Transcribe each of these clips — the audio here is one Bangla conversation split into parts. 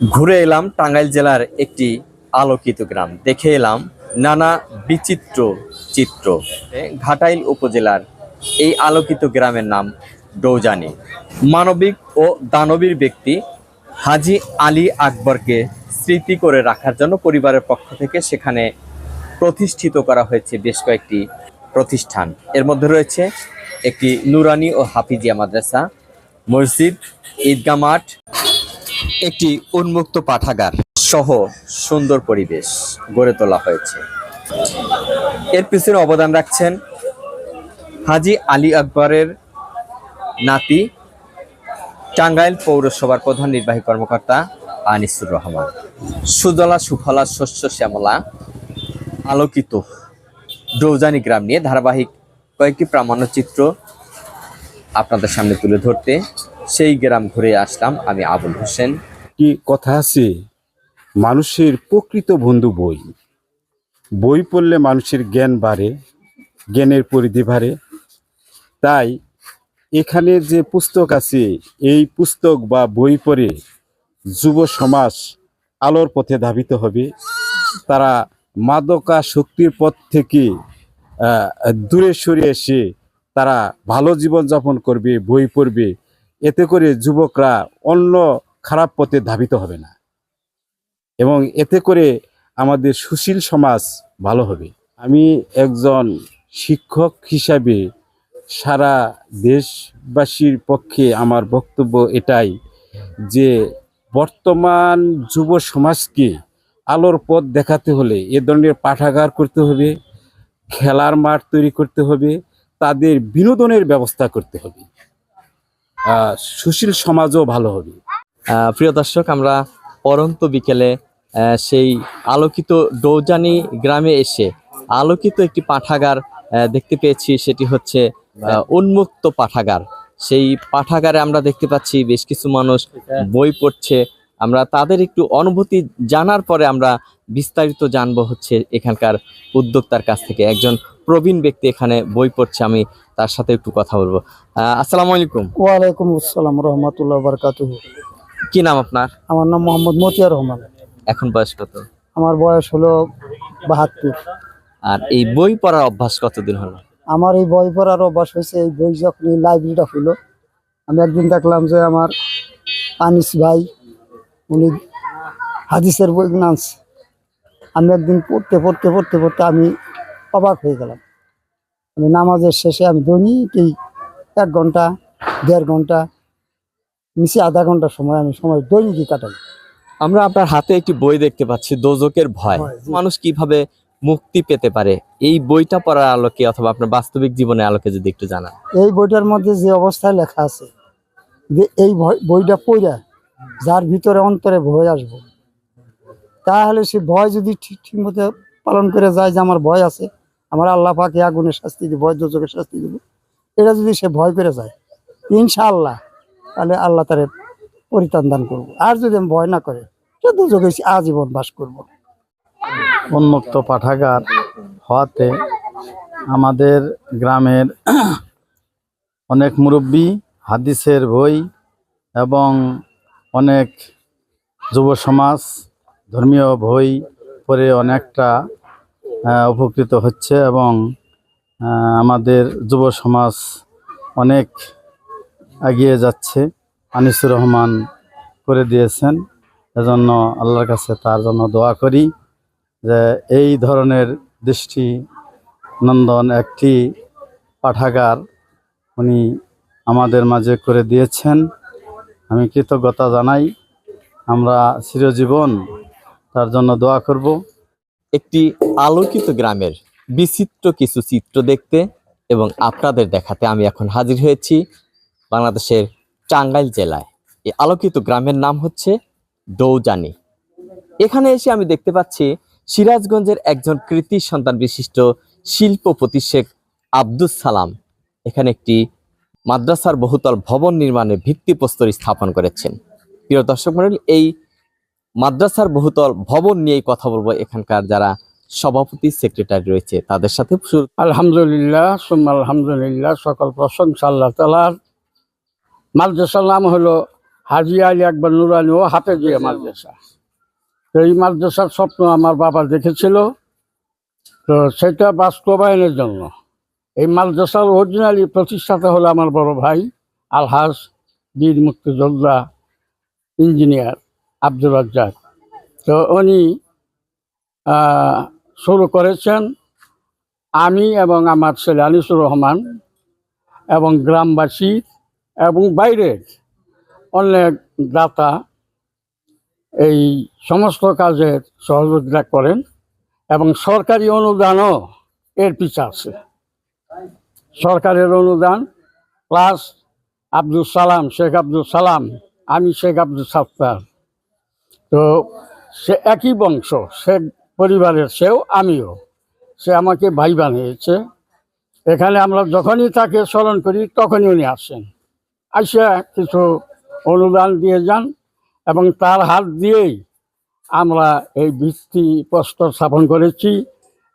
ঘুরে এলাম টাঙ্গাইল জেলার একটি আলোকিত গ্রাম। দেখে এলাম নানা বিচিত্র চিত্র। ঘাটাইল উপজেলার এই আলোকিত গ্রামের নাম ডৌজানি। মানবিক ও দানবীর ব্যক্তি হাজি আলী আকবরকে স্মৃতি করে রাখার জন্য পরিবারের পক্ষ থেকে সেখানে প্রতিষ্ঠিত করা হয়েছে বেশ কয়েকটি প্রতিষ্ঠান। এর মধ্যে রয়েছে একটি নুরানি ও হাফিজিয়া মাদ্রাসা, মসজিদ ঈদগা মাঠ একটি উন্মুক্ত পাঠাগার সহ সুন্দর পরিবেশ গড়ে তোলা হয়েছে। এর পিছনে অবদান রাখছেন হাজি আলী আকবরের নাতি, টাঙ্গাইল পৌরসভার প্রধান নির্বাহী কর্মকর্তা আনিসুর রহমান। সুজলা সুফলা শস্য শ্যামলা আলোকিত ডৌজানি গ্রাম নিয়ে ধারাবাহিক কয়েকটি প্রামাণ্যচিত্র আপনাদের সামনে তুলে ধরতে সেই গ্রাম ঘুরে আসলাম আমি আবুল হোসেন। কি কথা আছে? মানুষের প্রকৃত বন্ধু বই। বই পড়লে মানুষের জ্ঞান বাড়ে, জ্ঞানের পরিধি বাড়ে। তাই এখানে যে পুস্তক আছে, এই পুস্তক বা বই পড়ে যুব সমাজ আলোর পথে ধাবিত হবে। তারা মাদকা শক্তির পথ থেকে দূরে সরে এসে তারা ভালো জীবনযাপন করবে, বই পড়বে। এতে করে যুবকরা অন্য খারাপ পথে ধাবিত হবে না। এবং এতে করে আমাদের সুশীল সমাজ ভালো হবে। আমি একজন শিক্ষক হিসাবে সারা দেশবাসীর পক্ষে আমার বক্তব্য এটাই যে বর্তমান যুব সমাজকে আলোর পথ দেখাতে হলে এ ধরনের পাঠাগার করতে হবে, খেলার মাঠ তৈরি করতে হবে, তাদের বিনোদনের ব্যবস্থা করতে হবে। সুশীল সমাজও ভালো হবে। প্রিয় দর্শক, আমরা পরন্ত বিকেলে সেই আলোকিত ডৌজানি গ্রামে এসে আলোকিত একটি পাঠাগার দেখতে পেয়েছি। সেটি হচ্ছে উন্মুক্ত পাঠাগার। সেই পাঠাগারে আমরা দেখতে পাচ্ছি বেশ কিছু মানুষ বই পড়ছে আমরা তাদের একটু অনুভূতি জানার পরে আমরা বিস্তারিত জানব হচ্ছে এখানকার উদ্যোক্তার কাছ থেকে। একজন প্রবীণ ব্যক্তি এখানে বই পড়ছে আমি তার সাথে একটু কথা বলব। আসসালামু আলাইকুম। ওয়ালাইকুম আসসালাম রহমতুল্লাহ বারকাতুহ। কি নাম আপনার? আমার নাম মোহাম্মদ মতিয়ার রহমান। এখন বয়স কত? আমার বয়স হলো বাহাত্তর। আর এই বই পড়ার অভ্যাস কতদিন হলো? আমার এই বই পড়ার অভ্যাস হয়েছে এই বই যখন লাইব্রেরিটা হলো আমি একদিন দেখলাম যে আমার আনিস ভাই উনি হাদিসের বই আনছে আমি একদিন পড়তে পড়তে পড়তে পড়তে আমি অবাক হয়ে গেলাম। আমি নামাজের শেষে আমি দৈনিক এই এক ঘণ্টা দেড় ঘণ্টা নিচে আধা ঘণ্টা সময় আমি সময় দৈনিকই কাটাই। আমরা আপনার হাতে একটি বই দেখতে পাচ্ছি দোজকের ভয়। ভয়, মানুষ কীভাবে মুক্তি পেতে পারে? এই বইটা পড়ার আলোকে অথবা আপনার বাস্তবিক জীবনে আলোকে যদি একটু জানান। এই বইটার মধ্যে যে অবস্থায় লেখা আছে যে এই বইটা পড়া যার ভিতরে অন্তরে ভয় আসবে। তাহলে সে ভয় যদি ঠিক ঠিক মতো পালন করে যায় যে আমার ভয় আছে, আমার আল্লাহ পাকে আগুনের শাস্তি দিব, ভয় দোজকের শাস্তি দিব, এটা যদি সে ভয় করে যায়, ইনশাআল্লাহ, তাহলে আল্লাহ তারে পরিত্রাণ দান করব। আর যদি আমি ভয় না করে, সে দুযোগে আজীবন বাস করব। উন্মুক্ত পাঠাগার হওয়াতে আমাদের গ্রামের অনেক মুরব্বী, হাদিসের বই এবং অনেক যুব সমাজ ধর্মীয় বই পড়ে অনেকটা উপকৃত হচ্ছে এবং আমাদের যুব সমাজ অনেক এগিয়ে যাচ্ছে। আনিসুর রহমান করে দিয়েছেন। এজন্য আল্লাহর কাছে তার জন্য দোয়া করি যে এই ধরনের দৃষ্টি নন্দন একটি পাঠাগার উনি আমাদের মাঝে করে দিয়েছেন। আমি কৃতজ্ঞতা জানাই। আমরা চিরজীবন তার জন্য দোয়া করব। একটি আলোকিত গ্রামের বিচিত্র কিছু চিত্র দেখতে এবং আপনাদের দেখাতে আমি এখন হাজির হয়েছি বাংলাদেশের টাঙ্গাইল জেলায়। এই আলোকিত গ্রামের নাম হচ্ছে দৌজানি। এখানে এসে আমি দেখতে পাচ্ছি সিরাজগঞ্জের একজন কৃতি সন্তান বিশিষ্ট শিল্পপতি শেখ আব্দুস সালাম। এখানে একটি মাদ্রাসার বহুতল ভবন নির্মাণের ভিত্তিপ্রস্তর স্থাপন করেছেন। প্রিয় দর্শক মন্ডলী এই মাদ্রাসার বহুতল ভবন নিয়েই কথা বলব এখানকার যারা সভাপতি, সেক্রেটারি রয়েছে, তাদের সাথে আলহামদুলিল্লাহ আলহামদুলিল্লাহ, সকল প্রশংসা আল্লাহ তালার মাদ্রাসার নাম হলো হাজি আলী একবার নুরানি ও হাতে দিয়ে মাদ্রাসা। তো এই মাদ্রাসার স্বপ্ন আমার বাবা দেখেছিল। তো সেটা বাস্তবায়নের জন্য এই মাদ্রাসার অরিজিনালি প্রতিষ্ঠাতা হলো আমার বড় ভাই আলহাজ বীর মুক্তিযোদ্ধা ইঞ্জিনিয়ার আব্দুর রাজ্জাক। তো উনি শুরু করেছেন আমি এবং আমার ছেলে আনিসুর রহমান এবং গ্রামবাসী এবং বাইরের অনেক দাতা এই সমস্ত কাজের সহযোগিতা করেন এবং সরকারি অনুদানও এর পিছে আছে। সরকারের অনুদান প্লাস আব্দুল সালাম, শেখ আব্দুল সালাম, আমি শেখ আব্দুল সাত্তার তো সে একই বংশ শেখ পরিবারের সেও আমিও। সে আমাকে ভাই বানিয়েছে। এখানে আমরা যখনই তাকে স্মরণ করি, তখনই উনি আসেন। আসা কিছু অনুদান দিয়ে যান এবং তার হাত দিয়েই আমরা এই ভিত্তি প্রস্তর স্থাপন করেছি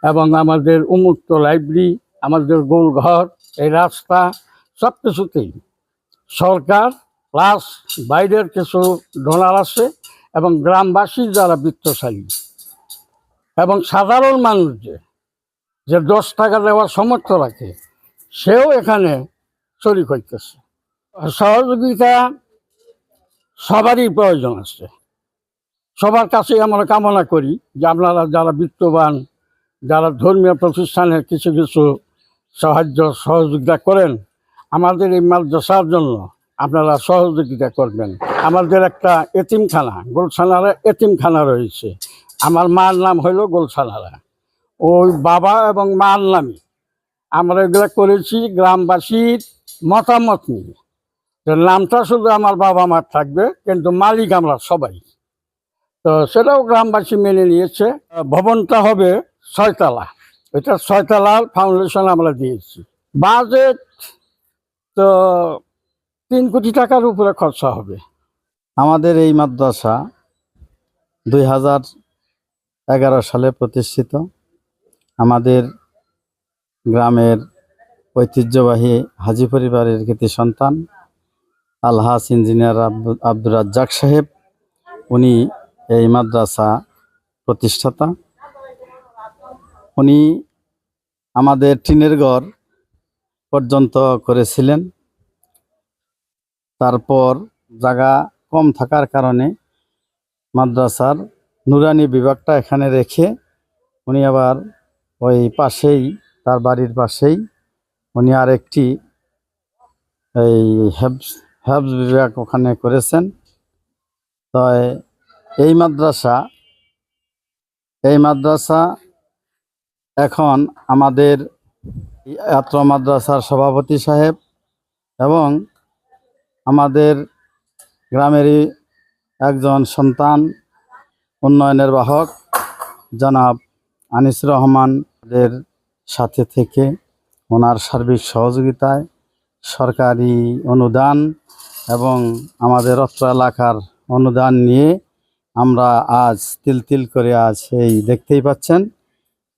এবং আমাদের উন্মুক্ত লাইব্রেরি আমাদের গোলঘর, এই রাস্তা সব কিছুতেই সরকার প্লাস বাইরের কিছু ডোনার আছে এবং গ্রামবাসী যারা বৃত্তশালী। এবং সাধারণ মানুষ যে যে দশ টাকা দেওয়ার সমর্থ রাখে, সেও এখানে শরিক করতেছে। সহযোগিতা সবারই প্রয়োজন আছে। সবার কাছে আমরা কামনা করি যে আপনারা যারা বিত্তবান, যারা ধর্মীয় প্রতিষ্ঠানের কিছু কিছু সাহায্য, সহযোগিতা করেন আমাদের এই মাদ্রাসার জন্য। আপনারা সহযোগিতা করবেন। আমাদের একটা এতিমখানা, গোলছানারা এতিমখানা রয়েছে। আমার মার নাম হলো গোলছানারা। ওই বাবা এবং মার নামে আমরা এগুলো করেছি গ্রামবাসীর মতামত নিয়ে। নামটা শুধু আমার বাবা মার থাকবে, কিন্তু মালিক আমরা সবাই। তো সেটাও গ্রামবাসী মেনে নিয়েছে। ভবনটা হবে ছয়তলা। এটা ছয়তলার ফাউন্ডেশন আমরা দিয়েছি। বাজেট তো তিন কোটি টাকার উপরে খরচা হবে। আমাদের এই মাদ্রাসা দুই হাজার এগারো সালে প্রতিষ্ঠিত। আমাদের গ্রামের ঐতিহ্যবাহী হাজি পরিবারের কৃতি সন্তান আলহাস ইঞ্জিনিয়ার আব্দু- আব্দুর রাজ্জাক সাহেব, উনি এই মাদ্রাসা প্রতিষ্ঠাতা। উনি আমাদের টিনের ঘর পর্যন্ত করেছিলেন। তারপর জায়গা কম থাকার কারণে মাদ্রাসার নুরানি বিভাগটা এখানে রেখে উনি আবার ওই পাশেই, তার বাড়ির পাশেই উনি আর একটি এই হেবস হেবস বিভাগ ওখানে করেছেন। তো এই মাদ্রাসা এই মাদ্রাসা এখন আমাদের আত্র মাদ্রাসার সভাপতি সাহেব এবং আমাদের গ্রামেরই একজন সন্তান উন্নয়নের বাহক জনাব আনিস রহমানদের সাথে থেকে ওনার সার্বিক সহযোগিতায় সরকারি অনুদান এবং আমাদের অত্র এলাকার অনুদান নিয়ে আমরা আজ তিল তিল করে আজ এই দেখতেই পাচ্ছেন।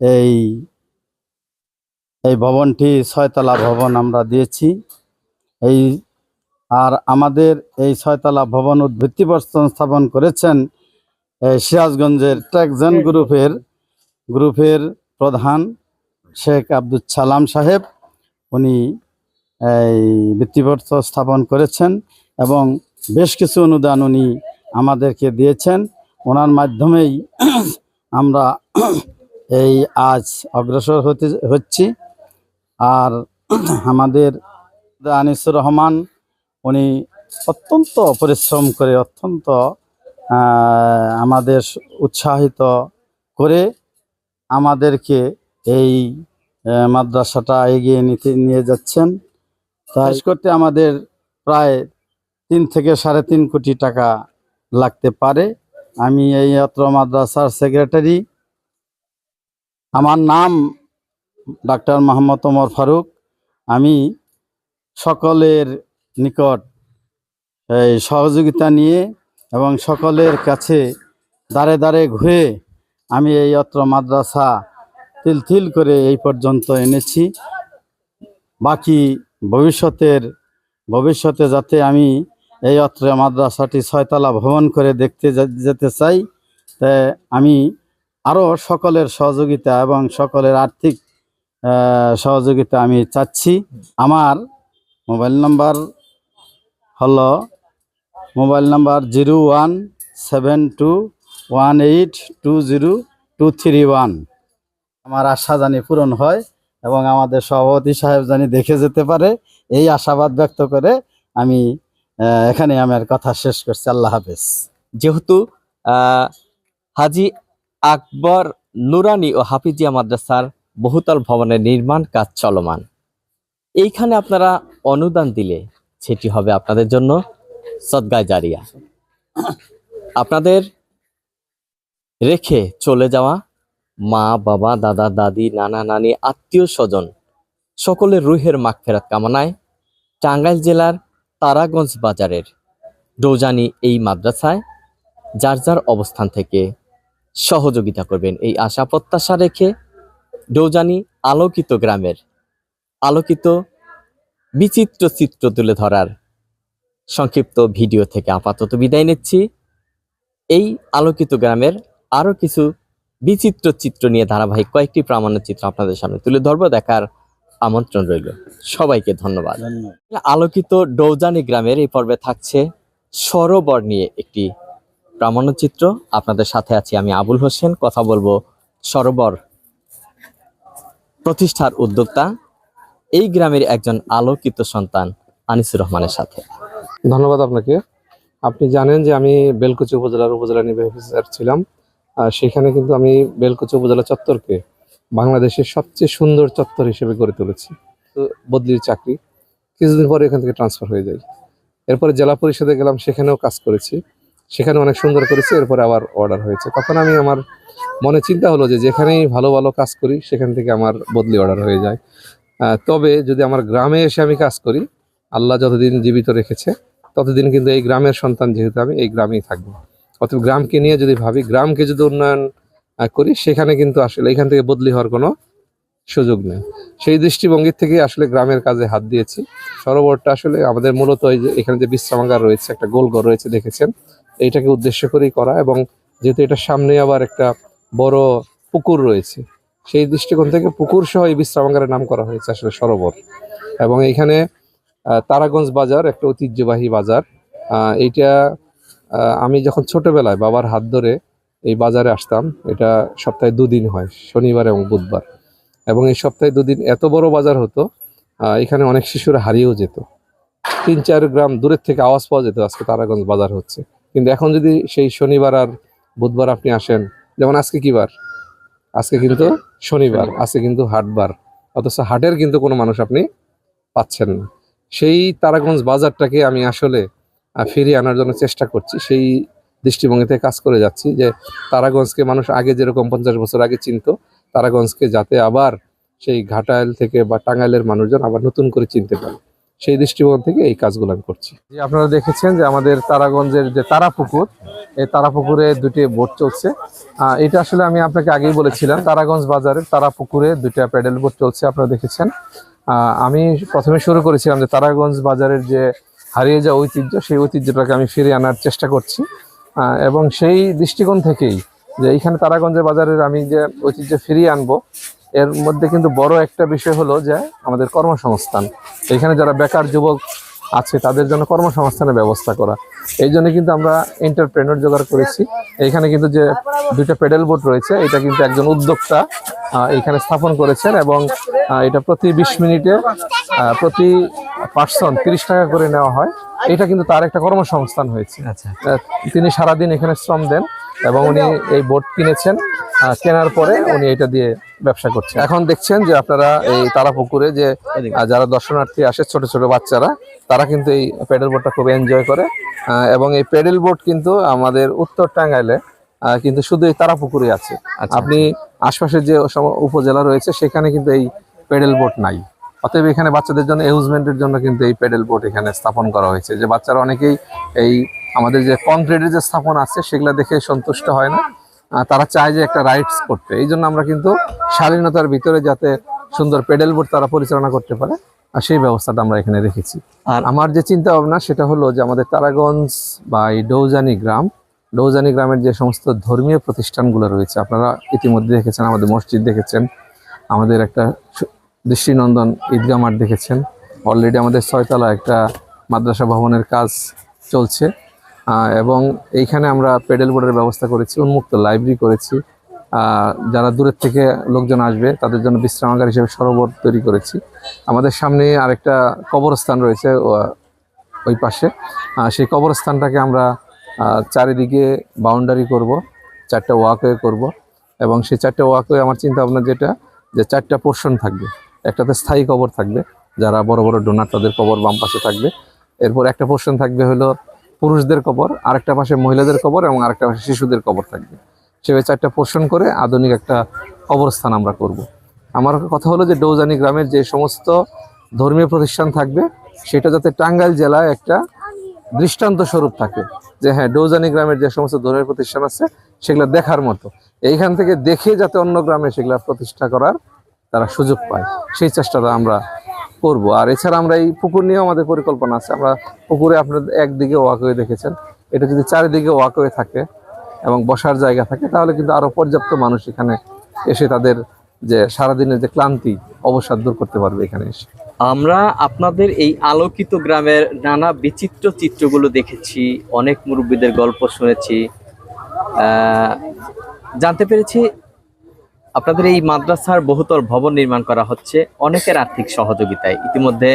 এই এই ভবনটি ছয়তলা ভবন আমরা দিয়েছি। এই, আর আমাদের এই ছয়তলা ভবন ভিত্তিপ্রস্তর স্থাপন করেছেন সিরাজগঞ্জের ট্যাকজন গ্রুপের গ্রুপের প্রধান শেখ আব্দুল সালাম সাহেব। উনি এই ভিত্তিপ্রস্তর স্থাপন করেছেন এবং বেশ কিছু অনুদান উনি আমাদেরকে দিয়েছেন। ওনার মাধ্যমেই আমরা এই আজ অগ্রসর হতে হচ্ছি। আর আমাদের আনিসুর রহমান, উনি অত্যন্ত পরিশ্রম করে, অত্যন্ত আমাদের উৎসাহিত করে আমাদেরকে এই মাদ্রাসাটা এগিয়ে নিতে, নিয়ে যাচ্ছেন। তাই করতে আমাদের প্রায় তিন থেকে সাড়ে তিন কোটি টাকা লাগতে পারে। আমি এই অত্র মাদ্রাসার সেক্রেটারি আমার নাম ডাক্তার মোহাম্মদ ওমর ফারুক। আমি সকলের নিকট এই সহযোগিতা নিয়ে এবং সকলের কাছে দাঁড়ে দাঁড়ে ঘুরে আমি এই অত্র মাদ্রাসা তিল তিল করে এই পর্যন্ত এনেছি। বাকি ভবিষ্যতের, ভবিষ্যতে যাতে আমি এই অত্র মাদ্রাসাটি ছয়তলা ভবন করে দেখতে যেতে চাই তাই আমি আরও সকলের সহযোগিতা এবং সকলের আর্থিক সহযোগিতা আমি চাচ্ছি। আমার মোবাইল নাম্বার হল mobile number zero one seven two one eight two zero two three one. আমার আশা জানি পূরণ হয় এবং আমাদের সভাপতি সাহেব জানি দেখে যেতে পারে। এই আশাবাদ ব্যক্ত করে আমি এখানে আমার কথা শেষ করছি। আল্লাহ হাফেজ। যেহেতু হাজি আকবর, নুরানি ও হাফিজিয়া মাদ্রাসার বহুতল ভবনের নির্মাণ কাজ চলমান। এইখানে আপনারা অনুদান দিলে সেটি হবে আপনাদের জন্য সদগায় জারিয়া। আপনাদের রেখে চলে যাওয়া মা, বাবা, দাদা, দাদি, নানা, নানি, আত্মীয় স্বজন সকলের রুহের মাখ ফেরাত কামনায় টাঙ্গাইল জেলার তারাগঞ্জ বাজারের ডোজানি এই মাদ্রাসায় যার যার অবস্থান থেকে সহযোগিতা করবেন। এই আশা প্রত্যাশা রেখে ডৌজানি আলোকিত গ্রামের আলোকিত বিচিত্র চিত্র তুলে ধরার সংক্ষিপ্ত ভিডিও থেকে আপাতত বিদায় নিচ্ছি। এই আলোকিত গ্রামের আরও কিছু বিচিত্র চিত্র নিয়ে ধারাবাহিক কয়েকটি প্রামাণ্য চিত্র আপনাদের সামনে তুলে ধরবো দেখার আমন্ত্রণ রইল। সবাইকে ধন্যবাদ। আলোকিত ডৌজানি গ্রামের এই পর্বে থাকছে সরোবর নিয়ে একটি প্রামাণ্যচিত্র। আপনাদের সাথে আছি আমি আবুল হোসেন। কথা বলব সরোবর প্রতিষ্ঠার উদ্যোক্তা, এই গ্রামের একজন আলোকিত সন্তান আনিসুর রহমানের সাথে। ধন্যবাদ আপনাকে। আপনি জানেন যে আমি বেলকুচি উপজেলার উপজেলা নির্বাহী অফিসার ছিলাম। সেখানে কিন্তু আমি বেলকুচি উপজেলা চত্বরকে বাংলাদেশের সবচেয়ে সুন্দর চত্বর হিসেবে গড়ে তুলেছি। বদলির চাকরি। কিছুদিন পরে এখান থেকে ট্রান্সফার হয়ে যায়। এরপরে জেলা পরিষদে গেলাম, সেখানেও কাজ করেছি। সেখানে অনেক সুন্দর করেছি, এরপরে আবার অর্ডার হয়েছে। তখন আমি আমার মনে চিন্তা হলো যে যেখানেই ভালো ভালো কাজ করি, সেখান থেকে আমার বদলি অর্ডার হয়ে যায়। তবে যদি আমার গ্রামে এসে আমি কাজ করি, আল্লাহ যতদিন জীবিত রেখেছে, ততদিন কিন্তু এই গ্রামের সন্তান যেহেতু আমি, এই গ্রামেই থাকব। অতএব গ্রামকে নিয়ে যদি ভাবি, গ্রামকে যদি উন্নয়ন করি, সেখানে কিন্তু আসলে এখান থেকে বদলি হওয়ার কোনো সুযোগ নেই। সেই দৃষ্টিভঙ্গির থেকে আসলে গ্রামের কাজে হাত দিয়েছি। সরোবরটা আসলে আমাদের মূলত এই যে এখানে যে বিশ্রামাগার রয়েছে, একটা গোলঘর রয়েছে, দেখেছেন? এইটাকে উদ্দেশ্য করেই করা এবং যেহেতু এটার সামনে আবার একটা বড় পুকুর রয়েছে, সেই দৃষ্টিকোণ থেকে পুকুর সহ এই বিশ্রামাগারের নাম করা হয়েছে আসলে সরোবর। এবং এখানে তারাগঞ্জ বাজার একটা ঐতিহ্যবাহী বাজার। এইটা আমি যখন ছোটবেলায় বাবার হাত ধরে এই বাজারে আসতাম, এটা সপ্তাহে দুদিন হয়, শনিবার এবং বুধবার। এবং এই সপ্তাহে দুদিন এত বড় বাজার হতো এখানে অনেক শিশুরা হারিয়েও যেত। তিন চার গ্রাম দূরের থেকে আওয়াজ পাওয়া যেত আজকে তারাগঞ্জ বাজার হচ্ছে। কিন্তু এখন যদি সেই শনিবার আর বুধবার আপনি আসেন যেমন আজকে কি বার? আজকে কিন্তু শনিবার আজকে কিন্তু হাটবার অথচ হাটের কিন্তু কোনো মানুষ আপনি পাচ্ছেন না। সেই তারাগঞ্জ বাজারটাকে আমি আসলে ফিরিয়ে আনার জন্য চেষ্টা করছি। সেই দৃষ্টিভঙ্গিতে কাজ করে যাচ্ছি যে তারাগঞ্জকে মানুষ আগে যেরকম পঞ্চাশ বছর আগে চিনত তারাগঞ্জকে যাতে আবার সেই ঘাটাইল থেকে বা টাঙ্গাইলের মানুষজন আবার নতুন করে চিনতে পারে। সেই দৃষ্টিকোণ থেকে এই কাজগুলো আমি করছি। আপনারা দেখেছেন যে আমাদের তারাগঞ্জের যে তারাপুকুর, এই তারাপুকুরে দুটি বোট চলছে। এটা আসলে আমি আপনাকে আগেই বলেছিলাম, তারাগঞ্জ বাজারের তারাপুকুরে দুইটা প্যাডেল বোট চলছে, আপনারা দেখেছেন। আমি প্রথমে শুরু করেছিলাম যে তারাগঞ্জ বাজারের যে হারিয়ে যাওয়া ঐতিহ্য, সেই ঐতিহ্যটাকে আমি ফিরিয়ে আনার চেষ্টা করছি। এবং সেই দৃষ্টিকোণ থেকেই যে এইখানে তারাগঞ্জের বাজারের আমি যে ঐতিহ্য ফিরিয়ে আনব এর মধ্যে কিন্তু বড় একটা বিষয় হলো যে আমাদের কর্মসংস্থান। এখানে যারা বেকার যুবক আছে তাদের জন্য কর্মসংস্থানের ব্যবস্থা করা। এই জন্য কিন্তু আমরা এন্টারপ্রেনার জোগাড় করেছি। এখানে কিন্তু যে দুইটা পেডেল বোর্ড রয়েছে এটা কিন্তু একজন উদ্যোক্তা এখানে স্থাপন করেছেন এবং এটা প্রতি বিশ মিনিটে প্রতি পার্সন তিরিশ টাকা করে নেওয়া হয়। এটা কিন্তু তার একটা কর্মসংস্থান হয়েছে। আচ্ছা। তিনি সারাদিন এখানে শ্রম দেন। এবং উনি এই বোট কিনেছেন কেনার পরে উনি এটা দিয়ে ব্যবসা করছেন। এখন দেখছেন যে আপনারা এই তারাপুকুরে যে যারা দর্শনার্থী আসে ছোট ছোট বাচ্চারা তারা কিন্তু এই প্যাডেল বোটটা খুব এনজয় করে। এবং এই প্যাডেল বোট কিন্তু আমাদের উত্তর টাঙ্গাইলে কিন্তু শুধু এই তারাপুকুরে আছে। আচ্ছা। আপনি আশপাশের যে উপজেলা রয়েছে সেখানে কিন্তু এই প্যাডেল বোট নাই। অতএব এখানে বাচ্চাদের জন্য এউজমেন্টের জন্য কিন্তু এই প্যাডেল বোট এখানে স্থাপন করা হয়েছে। যে বাচ্চারা অনেকেই এই আমাদের যে কংক্রিটের যে স্থাপন আছে সেগুলো দেখে সন্তুষ্ট হয় না। তারা চায় যে একটা রাইডস করতে। এই জন্য আমরা কিন্তু শালীনতার ভিতরে যাতে সুন্দর প্যাডেল বোট তারা পরিচালনা করতে পারে আর সেই ব্যবস্থাটা আমরা এখানে রেখেছি। আর আমার যে চিন্তা ভাবনা সেটা হলো যে আমাদের তারাগঞ্জ বা এই ডৌজানি গ্রাম ডৌজানি গ্রামের যে সমস্ত ধর্মীয় প্রতিষ্ঠানগুলো রয়েছে আপনারা ইতিমধ্যে দেখেছেন আমাদের মসজিদ দেখেছেন আমাদের একটা দৃষ্টিনন্দন ঈদগাহ মাঠ দেখেছেন অলরেডি আমাদের ছয়তলা একটা মাদ্রাসা ভবনের কাজ চলছে। এবং এইখানে আমরা পেডেল বোর্ডের ব্যবস্থা করেছি, উন্মুক্ত লাইব্রেরি করেছি। যারা দূরের থেকে লোকজন আসবে, তাদের জন্য বিশ্রামাগার হিসেবে সরোবর তৈরি করেছি। আমাদের সামনে আরেকটা কবরস্থান রয়েছে ওই পাশে। সেই কবরস্থানটাকে আমরা চারিদিকে বাউন্ডারি করব, চারটা ওয়াকওয়ে করব। এবং সেই চারটা ওয়াকওয়ে, আমার চিন্তা ভাবনা যেটা, যে চারটা পোর্শন থাকবে। একটাতে স্থায়ী কবর থাকবে, যারা বড় বড় ডোনার, তাদের কবর বাম পাশে থাকবে। এরপর একটা পোর্শন থাকবে হলো পুরুষদের কবর, আরেকটা পাশে মহিলাদের কবর এবং আরেকটা পাশে শিশুদের কবর থাকবে। সেভাবে চারটা পোর্শন করে আধুনিক একটা কবরস্থান আমরা করব। আমার কথা হলো যে ডৌজানি গ্রামের যে সমস্ত ধর্মীয় প্রতিষ্ঠান থাকবে, সেটা যাতে টাঙ্গাইল জেলায় একটা দৃষ্টান্ত স্বরূপ থাকে যে হ্যাঁ ডৌজানি গ্রামের যে সমস্ত ধর্মীয় প্রতিষ্ঠান আছে, সেগুলো দেখার মতো। এইখান থেকে দেখে যাতে অন্য গ্রামে সেগুলো প্রতিষ্ঠা করার তারা সুযোগ পায়। সেই চেষ্টাটা আমরা করব। আর এছাড়া আমরা এই পুকুর নিয়েও আমাদের পরিকল্পনা আছে। আমরা পুকুরে আপনার একদিকে ওয়াকওয়ে দেখেছেন। এটা যদি চারিদিকে ওয়াকওয়ে থাকে এবং বসার জায়গা থাকে, তাহলে কিন্তু আরও পর্যাপ্ত মানুষ এখানে এসে তাদের যে সারাদিনের যে ক্লান্তি, অবসাদ দূর করতে পারবে এখানে এসে। আমরা আপনাদের এই আলোকিত গ্রামের নানা বিচিত্র চিত্রগুলো দেখেছি, অনেক মুরব্বীদের গল্প শুনেছি জানতে পেরেছি আপনাদের এই মাদ্রাসার বহুতল ভবন নির্মাণ করা হচ্ছে অনেকের আর্থিক সহযোগিতায়। ইতিমধ্যে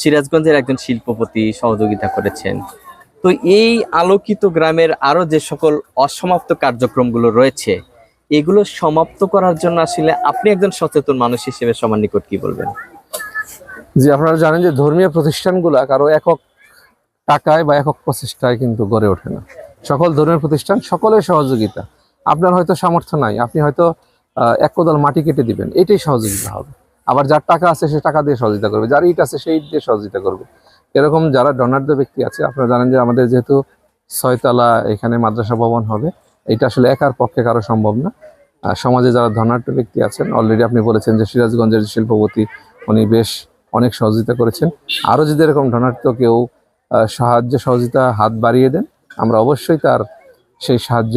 সিরাজগঞ্জের একজন শিল্পপতি সহযোগিতা করেছেন। তো এই আলোকিত গ্রামের আরও যে সকল অসমাপ্ত কার্যক্রমগুলো রয়েছে, এগুলো সমাপ্ত করার জন্য আসলে আপনি একজন সচেতন মানুষ হিসেবে সমান নিকট কি বলবেন? যে আপনারা জানেন যে ধর্মীয় প্রতিষ্ঠানগুলা কারও একক টাকায় বা একক প্রচেষ্টায় কিন্তু গড়ে ওঠে না। সকল ধর্মীয় প্রতিষ্ঠান সকলের সহযোগিতা। আপনার হয়তো সামর্থ্য নাই, আপনি হয়তো এক কোদাল মাটি কেটে দিবেন। এটাই সহযোগিতা হবে। আবার যার টাকা আছে, সে টাকা দিয়ে সহযোগিতা করবে। যার ইট আছে, সেই দিয়ে সহযোগিতা করবে। এরকম যারা ডনার্দ ব্যক্তি আছে, আপনারা জানেন যে আমাদের যেহেতু ছয়তলা এখানে মাদ্রাসা ভবন হবে, এটা আসলে একার পক্ষে কারও সম্ভব না। সমাজে যারা ধনাঢ্য ব্যক্তি আছেন অলরেডি আপনি বলেছেন যে সিরাজগঞ্জের শিল্পপতি, উনি বেশ অনেক সহযোগিতা করেছেন। আরও যদি এরকম ধনাঢ্য কেউ সাহায্য, সহযোগিতা, হাত বাড়িয়ে দেন, আমরা অবশ্যই তার সেই সাহায্য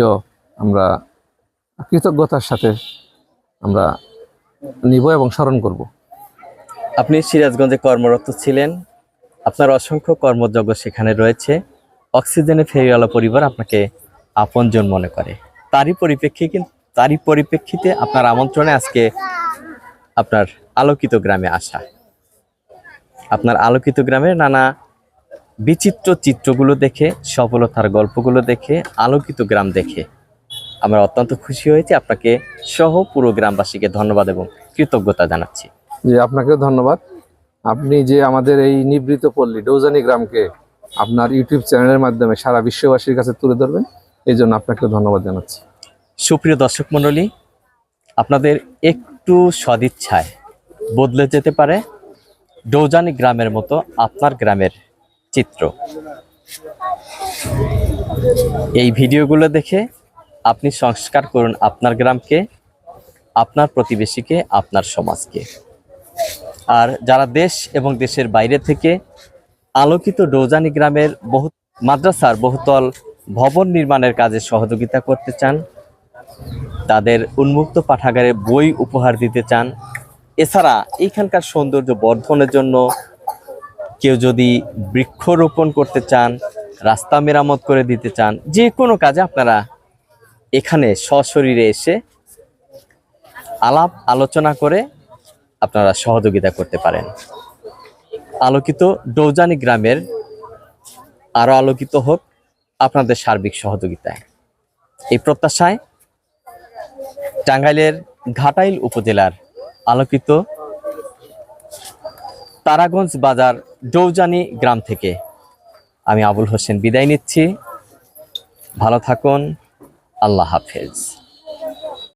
আমরা কৃতজ্ঞতার সাথে আমরা নিব এবং স্মরণ করব। আপনি সিরাজগঞ্জে কর্মরত ছিলেন। আপনার অসংখ্য কর্মযজ্ঞ সেখানে রয়েছে। অক্সিজেনে ফেরিওয়ালা পরিবার আপনাকে আপনজন মনে করে। তারই পরিপ্রেক্ষিতে তারই পরিপ্রেক্ষিতে আপনার আমন্ত্রণে আজকে আপনার আলোকিত গ্রামে আসা। আপনার আলোকিত গ্রামের নানা বিচিত্র চিত্রগুলো দেখে, সফলতার গল্পগুলো দেখে, আলোকিত গ্রাম দেখে আমরা অত্যন্ত খুশি হয়েছি। আপনাকে সহ পুরো গ্রামবাসীকে ধন্যবাদ এবং কৃতজ্ঞতা জানাচ্ছি। যে আপনাকেও ধন্যবাদ। আপনি যে আমাদের এই নিবৃত পল্লী ডৌজানি গ্রামকে আপনার ইউটিউব চ্যানেলের মাধ্যমে সারা বিশ্ববাসীর কাছে তুলে ধরবেন এই জন্য আপনাকেও ধন্যবাদ জানাচ্ছি। সুপ্রিয় দর্শক মণ্ডলী আপনাদের একটু সদিচ্ছায় বদলে যেতে পারে ডৌজানি গ্রামের মতো আপনার গ্রামের চিত্র। এই ভিডিওগুলো দেখে আপনি সংস্কার করুন আপনার গ্রামকে, আপনার প্রতিবেশীকে, আপনার সমাজকে। আর যারা দেশ এবং দেশের বাইরে থেকে আলোকিত ডৌজানি গ্রামের বহু মাদ্রাসার বহুতল ভবন নির্মাণের কাজে সহযোগিতা করতে চান, তাদের উন্মুক্ত পাঠাগারে বই উপহার দিতে চান, এছাড়া এইখানকার সৌন্দর্য বর্ধনের জন্য কেউ যদি বৃক্ষরোপণ করতে চান, রাস্তা মেরামত করে দিতে চান, যে কোনো কাজে আপনারা এখানে সশরীরে এসে আলাপ আলোচনা করে আপনারা সহযোগিতা করতে পারেন। আলোকিত ডৌজানি গ্রামের আরও আলোকিত হোক আপনাদের সার্বিক সহযোগিতায়। এই প্রত্যাশায় টাঙ্গাইলের ঘাটাইল উপজেলার আলোকিত তারাগঞ্জ বাজার ডৌজানি গ্রাম থেকে আমি আবুল হোসেন বিদায় নিচ্ছি। ভালো থাকুন আল্লাহ হাফেজ।